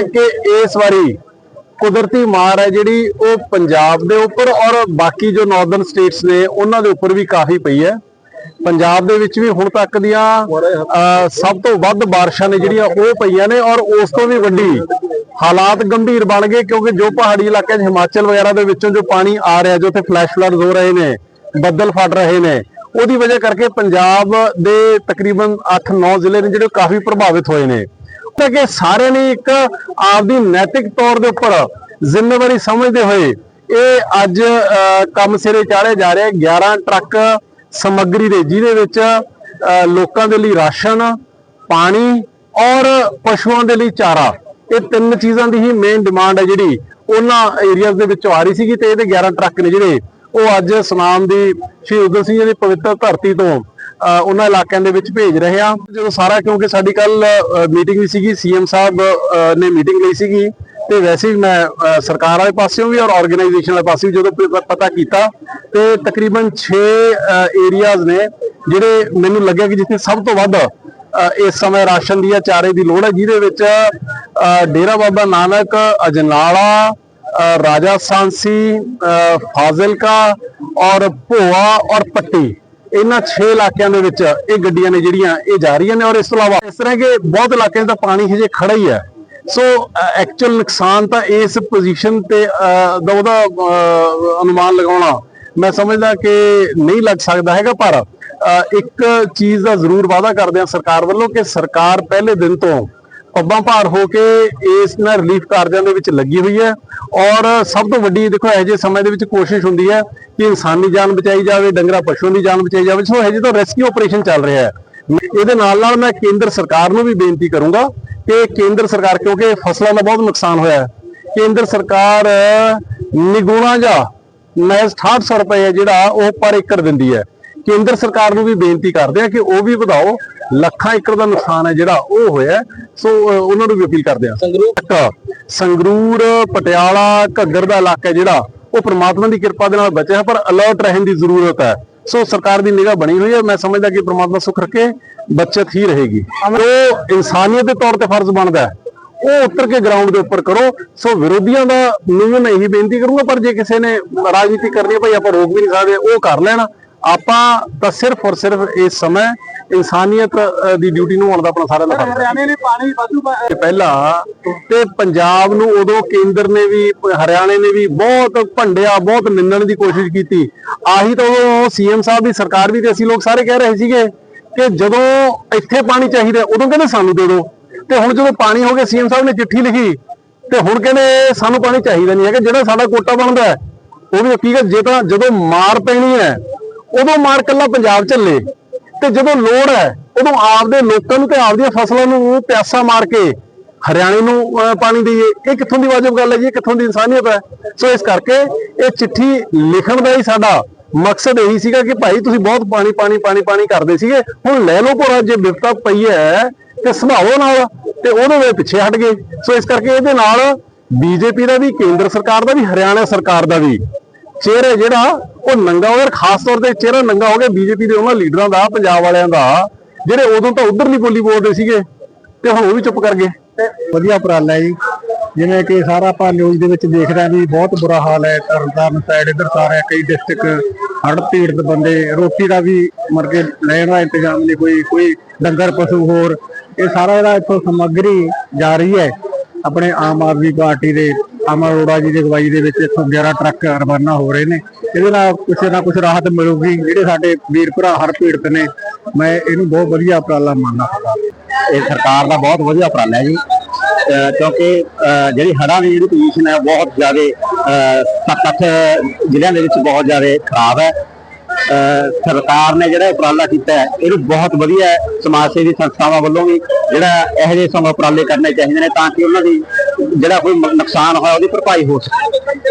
ਹੈ ਕਿ ਇਸ ਵਾਰੀ ਕੁਦਰਤੀ ਮਾਰ ਹੈ ਜਿਹੜੀ ਉਹ ਪੰਜਾਬ ਦੇ ਉੱਪਰ ਔਰ ਬਾਕੀ ਜੋ ਨਾਰਦਰਨ ਸਟੇਟਸ ਨੇ, ਉਹਨਾਂ ਦੇ ਉੱਪਰ ਵੀ ਕਾਫੀ ਪਈ ਹੈ। ਪੰਜਾਬ ਦੇ ਵਿੱਚ ਵੀ ਹੁਣ ਤੱਕ ਦੀਆਂ ਸਭ ਤੋਂ ਵੱਧ ਬਾਰਿਸ਼ਾਂ ਨੇ ਜਿਹੜੀਆਂ ਉਹ ਪਈਆਂ ਨੇ ਔਰ ਉਸ ਤੋਂ ਵੀ ਵੱਡੀ ਹਾਲਾਤ ਗੰਭੀਰ ਬਣ ਗਏ ਕਿਉਂਕਿ ਜੋ ਪਹਾੜੀ ਇਲਾਕਿਆਂ 'ਚ ਹਿਮਾਚਲ ਵਗੈਰਾ ਦੇ ਵਿੱਚੋਂ ਜੋ ਪਾਣੀ ਆ ਰਿਹਾ, ਜੋ ਉੱਥੇ ਫਲੈਸ਼ ਫਲੱਡਸ ਹੋ ਰਹੇ ਨੇ, ਬੱਦਲ ਫਟ ਰਹੇ ਨੇ, ਉਹਦੀ ਵਜ੍ਹਾ ਕਰਕੇ ਪੰਜਾਬ ਦੇ ਤਕਰੀਬਨ 8-9 ਜ਼ਿਲ੍ਹੇ ਨੇ ਜਿਹੜੇ ਕਾਫੀ ਪ੍ਰਭਾਵਿਤ ਹੋਏ ਨੇ। ਤਾਂ ਕਿ ਸਾਰਿਆਂ ਨੇ ਇੱਕ ਆਪਦੀ ਨੈਤਿਕ ਤੌਰ ਦੇ ਉੱਪਰ ਜ਼ਿੰਮੇਵਾਰੀ ਸਮਝਦੇ ਹੋਏ ਇਹ ਅੱਜ ਕੰਮ ਸਿਰੇ ਚਾੜਿਆ ਜਾ ਰਿਹਾ ਹੈ। 11 ਟਰੱਕ ਸਮੱਗਰੀ ਦੇ ਜਿਹਦੇ ਵਿੱਚ ਅਹ, ਲੋਕਾਂ ਦੇ ਲਈ ਰਾਸ਼ਨ ਪਾਣੀ ਔਰ ਪਸ਼ੂਆਂ ਦੇ ਲਈ ਚਾਰਾ। ਇਹ ਤਿੰਨ ਚੀਜ਼ਾਂ ਦੀ ਹੀ ਮੇਨ ਡਿਮਾਂਡ ਹੈ ਜਿਹੜੀ ਉਹਨਾਂ ਏਰੀਆਜ਼ ਦੇ ਵਿੱਚੋਂ ਆ ਰਹੀ ਸੀਗੀ ਤੇ ਇਹਦੇ 11 ਟਰੱਕ ਨੇ ਜਿਹੜੇ ਉਹ ਅੱਜ ਸੁਨਾਮ ਦੀ ਸ਼ਹੀਦ ਉਦਮ ਸਿੰਘ ਜੀ ਦੀ ਪਵਿੱਤਰ ਧਰਤੀ ਤੋਂ ਉਹਨਾਂ ਇਲਾਕਿਆਂ ਦੇ ਵਿੱਚ ਭੇਜ ਰਹੇ ਆ। ਜਦੋਂ ਸਾਰਾ ਕਿਉਂਕਿ ਸਾਡੀ ਕੱਲ ਮੀਟਿੰਗ ਵੀ ਸੀਗੀ ਸੀਐਮ ਸਾਹਿਬ ਨੇ ਮੀਟਿੰਗ ਲਈ ਸੀਗੀ। ਤੇ ਵੈਸੇ ਵੀ ਮੈਂ ਸਰਕਾਰ ਵਾਲੇ ਪਾਸਿਓਂ ਵੀ ਔਰ ਆਰਗੇਨਾਈਜੇਸ਼ਨ ਵਾਲੇ ਪਾਸਿਓਂ ਜਦੋਂ ਪਤਾ ਕੀਤਾ, ਤੇ ਤਕਰੀਬਨ 6 ਏਰੀਆਜ਼ ਨੇ ਜਿਹੜੇ ਮੈਨੂੰ ਲੱਗਿਆ ਕਿ ਜਿੱਥੇ ਸਭ ਤੋਂ ਵੱਧ ਇਸ ਸਮੇਂ ਰਾਸ਼ਨ ਦੀ ਜਾਂ ਚਾਰੇ ਦੀ ਲੋੜ ਹੈ, ਜਿਹਦੇ ਵਿੱਚ ਡੇਰਾ ਬਾਬਾ ਨਾਨਕ, ਅਜਨਾਲਾ ਅਹ, ਰਾਜਾ ਸਾਂਸੀ ਅਹ, ਫਾਜ਼ਿਲਕਾ ਔਰ ਭੋਆ ਔਰ ਪੱਟੀ ਇਹਨਾਂ 6 ਇਲਾਕਿਆਂ ਦੇ ਵਿੱਚ ਇਹ ਗੱਡੀਆਂ ਨੇ ਜਿਹੜੀਆਂ ਇਹ ਜਾ ਰਹੀਆਂ ਨੇ ਔਰ ਇਸ ਤੋਂ ਇਲਾਵਾ ਇਸ ਤਰ੍ਹਾਂ ਕਿ ਬਹੁਤ ਇਲਾਕਿਆਂ ਦਾ ਪਾਣੀ ਹਜੇ ਖੜਾ ਹੀ ਹੈ ਸੋ ਐਕਚੁਅਲ ਨੁਕਸਾਨ ਤਾਂ ਇਸ ਪੋਜੀਸ਼ਨ ਤੇ ਅਹ, ਦਾ ਉਹਦਾ ਅਨੁਮਾਨ ਲਗਾਉਣਾ ਮੈਂ ਸਮਝਦਾ ਕਿ ਨਹੀਂ ਲੱਗ ਸਕਦਾ ਹੈਗਾ ਪਰ ਇੱਕ ਚੀਜ਼ ਦਾ ਜ਼ਰੂਰ ਵਾਅਦਾ ਕਰਦੇ ਹਾਂ ਸਰਕਾਰ ਵੱਲੋਂ ਕਿ ਸਰਕਾਰ ਪਹਿਲੇ ਦਿਨ ਤੋਂ ਪੱਬਾਂ ਭਾਰ ਹੋ ਕੇ ਇਸ ਨਾਲ ਰਿਲੀਫ ਕਾਰਜਾਂ ਦੇ ਵਿੱਚ ਲੱਗੀ ਹੋਈ ਹੈ। ਔਰ ਸਭ ਤੋਂ ਵੱਡੀ ਦੇਖੋ, ਇਹੋ ਜਿਹੇ ਸਮੇਂ ਦੇ ਵਿੱਚ ਕੋਸ਼ਿਸ਼ ਹੁੰਦੀ ਹੈ ਕਿ ਇਨਸਾਨੀ ਜਾਨ ਬਚਾਈ ਜਾਵੇ, ਡੰਗਰਾ, ਪਸ਼ੂਆਂ ਦੀ ਜਾਨ ਬਚਾਈ ਜਾਵੇ। ਸੋ ਹਜੇ ਤਾਂ ਰੈਸਕਿਊ ਆਪਰੇਸ਼ਨ ਚੱਲ ਰਿਹਾ ਹੈ। ਇਹਦੇ ਨਾਲ ਨਾਲ ਮੈਂ ਕੇਂਦਰ ਸਰਕਾਰ ਨੂੰ ਵੀ ਬੇਨਤੀ ਕਰੂੰਗਾ ਕਿ ਕੇਂਦਰ ਸਰਕਾਰ, ਕਿਉਂਕਿ ਫਸਲਾਂ ਦਾ ਬਹੁਤ ਨੁਕਸਾਨ ਹੋਇਆ ਹੈ। ਕੇਂਦਰ ਸਰਕਾਰ ਨਿਗੁਣਾ ਜਾਂ ਮੈਸ 6800 ਰੁਪਏ ਜਿਹੜਾ ਉਹ ਪਰ ਏਕੜ ਦਿੰਦੀ ਹੈ। ਕੇਂਦਰ ਸਰਕਾਰ ਨੂੰ ਵੀ ਬੇਨਤੀ ਕਰਦੇ ਆ ਕਿ ਉਹ ਵੀ ਵਧਾਓ। ਲੱਖਾਂ ਏਕੜ ਦਾ ਨੁਕਸਾਨ ਹੈ ਜਿਹੜਾ ਉਹ ਹੋਇਆ ਸੋ ਉਹਨਾਂ ਨੂੰ ਵੀ ਅਪੀਲ ਕਰਦੇ ਆ ਸੰਗਰੂਰ? ਸੰਗਰੂਰ ਪਟਿਆਲਾ ਘੱਗਰ ਦਾ ਇਲਾਕਾ ਜਿਹੜਾ ਉਹ ਪ੍ਰਮਾਤਮਾ ਦੀ ਕਿਰਪਾ ਦੇ ਨਾਲ ਬਚਿਆ ਪਰ ਅਲਰਟ ਰਹਿਣ ਦੀ ਜ਼ਰੂਰਤ ਹੈ। ਸੋ ਸਰਕਾਰ ਦੀ ਨਿਗਾਹ ਬਣੀ ਹੋਈ ਹੈ। ਮੈਂ ਸਮਝਦਾ ਕਿ ਪ੍ਰਮਾਤਮਾ ਸੁਖ ਰੱਖੇ ਬਚਤ ਹੀ ਰਹੇਗੀ। ਉਹ ਇਨਸਾਨੀਅਤ ਦੇ ਤੌਰ ਤੇ ਫਰਜ਼ ਬਣਦਾ ਹੈ ਉਹ ਉੱਤਰ ਕੇ ਗਰਾਊਂਡ ਦੇ ਉੱਪਰ ਕਰੋ। ਸੋ ਵਿਰੋਧੀਆਂ ਦਾ ਨੂੰ ਮੈਂ ਇਹੀ ਬੇਨਤੀ ਕਰੂੰਗਾ ਪਰ ਜੇ ਕਿਸੇ ਨੇ ਰਾਜਨੀਤੀ ਕਰਨੀ ਹੈ ਭਾਈ ਆਪਾਂ ਰੋਕ ਵੀ ਨਹੀਂ ਸਕਦੇ ਉਹ ਕਰ ਲੈਣ। ਆਪਾਂ ਤਾਂ ਸਿਰਫ ਔਰ ਸਿਰਫ ਇਸ ਸਮੇਂ ਇਨਸਾਨੀਅਤ ਦੀ ਡਿਊਟੀ ਨੂੰ ਹੋਣ ਦਾ ਆਪਣਾ ਹਰਿਆਣੇ ਨੇ ਪਾਣੀ ਵਾਧੂ ਪਾ- ਤੇ ਪਹਿਲਾਂ ਤੇ ਪੰਜਾਬ ਨੂੰ ਉਦੋਂ ਕੇਂਦਰ ਨੇ ਵੀ ਹਰਿਆਣੇ ਨੇ ਵੀ ਬਹੁਤ ਭੰਡਿਆ ਬਹੁਤ ਨਿੰਦਣ ਦੀ ਕੋਸ਼ਿਸ਼ ਕੀਤੀ। ਆਹੀ ਤਾਂ ਉਹ ਸੀਐਮ ਸਾਹਿਬ ਦੀ ਸਰਕਾਰ ਵੀ ਤੇ ਅਸੀਂ ਲੋਕ ਸਾਰੇ ਕਹਿ ਰਹੇ ਸੀਗੇ ਕਿ ਜਦੋਂ ਇੱਥੇ ਪਾਣੀ ਚਾਹੀਦਾ ਉਦੋਂ ਕਹਿੰਦੇ ਸਾਨੂੰ ਦੇ ਦਿਓ ਤੇ ਹੁਣ ਜਦੋਂ ਪਾਣੀ ਹੋ ਗਿਆ ਸੀਐਮ ਸਾਹਿਬ ਨੇ ਚਿੱਠੀ ਲਿਖੀ ਤੇ ਹੁਣ ਕਹਿੰਦੇ ਸਾਨੂੰ ਪਾਣੀ ਚਾਹੀਦਾ ਨਹੀਂ ਹੈਗਾ ਜਿਹੜਾ ਸਾਡਾ ਕੋਟਾ ਬਣਦਾ ਉਹ ਵੀ ਹਕੀਕਤ ਜੇ ਤਾਂ ਜਦੋਂ ਮਾਰ ਪੈਣੀ ਹੈ ਉਦੋਂ ਮਾਰ ਕੱਲਾ ਪੰਜਾਬ ਝੱਲੇ ਤੇ ਜਦੋਂ ਲੋੜ ਹੈ, ਉਦੋਂ ਆਪਦੇ ਲੋਕਾਂ ਨੂੰ ਤੇ ਆਪਦੀਆਂ ਫਸਲਾਂ ਨੂੰ ਪਿਆਸਾ ਮਾਰ ਕੇ ਹਰਿਆਣੇ ਨੂੰ ਪਾਣੀ ਦੇਈਏ। ਇਹ ਕਿੱਥੋਂ ਦੀ ਵਾਜਬ ਗੱਲ ਹੈ ਜੀ ਕਿੱਥੋਂ ਦੀ ਇਨਸਾਨੀਅਤ ਹੈ? ਸੋ ਇਸ ਕਰਕੇ ਇਹ ਚਿੱਠੀ ਲਿਖਣ ਦਾ ਹੀ ਸਾਡਾ ਮਕਸਦ ਇਹੀ ਸੀਗਾ ਕਿ ਭਾਈ ਤੁਸੀਂ ਬਹੁਤ ਪਾਣੀ ਪਾਣੀ ਪਾਣੀ ਪਾਣੀ ਕਰਦੇ ਸੀਗੇ। ਹੁਣ ਲੈ ਲਓ ਭੋਰਾ, ਜੇ ਵਿਪਤਾ ਪਈ ਹੈ, ਤੇ ਸੰਭਾਲੋ ਨਾਲ, ਤੇ ਉਹਦੇ ਵੇ ਪਿੱਛੇ ਹਟ ਗਏ। ਸੋ ਇਸ ਕਰਕੇ ਇਹਦੇ ਨਾਲ ਬੀਜੇਪੀ ਦਾ ਵੀ, ਕੇਂਦਰ ਸਰਕਾਰ ਦਾ ਵੀ, ਹਰਿਆਣਾ ਸਰਕਾਰ ਦਾ ਵੀ ਚਿਹਰਾ ਜਿਹੜਾ, ਉਹ ਨੰਗਾ ਹੋ ਗਿਆ ਖਾਸ ਤੌਰ ਤੇ ਚਿਹਰਾ ਨੰਗਾ ਹੋ ਗਿਆ ਬੀਜੇਪੀ ਦੇ ਉਹਨਾਂ ਲੀਡਰਾਂ ਦਾ, ਪੰਜਾਬ ਵਾਲਿਆਂ ਦਾ, ਜਿਹੜੇ ਉਦੋਂ ਤਾਂ ਉਧਰਲੀ ਬੋਲੀ ਬੋਲਦੇ ਸੀਗੇ ਤੇ ਹੁਣ ਉਹ ਵੀ ਚੁੱਪ ਕਰ ਗਏ। ਵਧੀਆ ਉਪਰਾਲਾ ਜੀ। ਜਿਵੇਂ ਕਿ ਸਾਰਾ ਆਪਾਂ ਨਿਊਜ਼ ਦੇ ਵਿੱਚ ਦੇਖ ਰਹੇ ਵੀ ਬਹੁਤ ਬੁਰਾ ਹਾਲ ਹੈ ਤਰਨਤਾਰਨ ਸਾਈਡ ਇੱਧਰ ਸਾਰੇ ਕਈ ਡਿਸਟ੍ਰਿਕਟ ਹੜ੍ਹ ਪੀੜਤ ਬੰਦੇ, ਰੋਟੀ ਦਾ ਵੀ ਮਰਗੇ ਲੈਣ ਦਾ ਇੰਤਜ਼ਾਮ ਨਹੀਂ ਕੋਈ ਕੋਈ ਡੰਗਰ ਪਸ਼ੂ ਹੋਰ, ਇਹ ਸਾਰਾ ਜਿਹੜਾ ਇੱਥੋਂ ਸਮੱਗਰੀ ਜਾ ਰਹੀ ਹੈ। ਆਪਣੇ ਆਮ ਆਦਮੀ ਪਾਰਟੀ ਦੇ ਅਮਰ ਅਰੋੜਾ ਜੀ ਦੀ ਅਗਵਾਈ ਦੇ ਵਿੱਚ ਇੱਥੋਂ 11 ਟਰੱਕ ਰਵਾਨਾ ਹੋ ਰਹੇ ਨੇ। ਇਹਦੇ ਨਾਲ ਕੁਛ ਨਾ ਕੁਛ ਰਾਹਤ ਮਿਲੂਗੀ। ਜਿਹੜੇ ਸਾਡੇ ਵੀਰ ਭਰਾ ਹੜ੍ਹ ਪੀੜਤ ਨੇ, ਮੈਂ ਇਹਨੂੰ ਬਹੁਤ ਵਧੀਆ ਉਪਰਾਲਾ ਮੰਨਦਾ। ਇਹ ਸਰਕਾਰ ਦਾ ਬਹੁਤ ਵਧੀਆ ਉਪਰਾਲਾ ਹੈ ਜੀ। ਕਿਉਂਕਿ ਜਿਹੜੀ ਹੜ੍ਹਾਂ ਦੀ ਜਿਹੜੀ ਪੋਜੀਸ਼ਨ ਹੈ, ਬਹੁਤ ਜ਼ਿਆਦਾ ਸੱਤ ਅੱਠ ਜ਼ਿਲ੍ਹਿਆਂ ਦੇ ਵਿੱਚ ਬਹੁਤ ਜ਼ਿਆਦਾ ਖਰਾਬ ਹੈ। ਅਹ ਸਰਕਾਰ ਨੇ ਜਿਹੜਾ ਉਪਰਾਲਾ ਕੀਤਾ ਹੈ, ਇਹਨੂੰ ਬਹੁਤ ਵਧੀਆ ਸਮਾਜ ਸੇਵੀ ਸੰਸਥਾਵਾਂ ਵੱਲੋਂ ਵੀ ਜਿਹੜਾ ਇਹੋ ਜਿਹੇ ਸਮਾਂ, ਉਪਰਾਲੇ ਕਰਨੇ ਚਾਹੀਦੇ ਨੇ ਤਾਂ ਕਿ ਉਹਨਾਂ ਦੀ ਜਿਹੜਾ ਕੋਈ ਨੁਕਸਾਨ ਹੋਇਆ ਉਹਦੀ ਭਰਪਾਈ ਹੋ ਸਕੇ।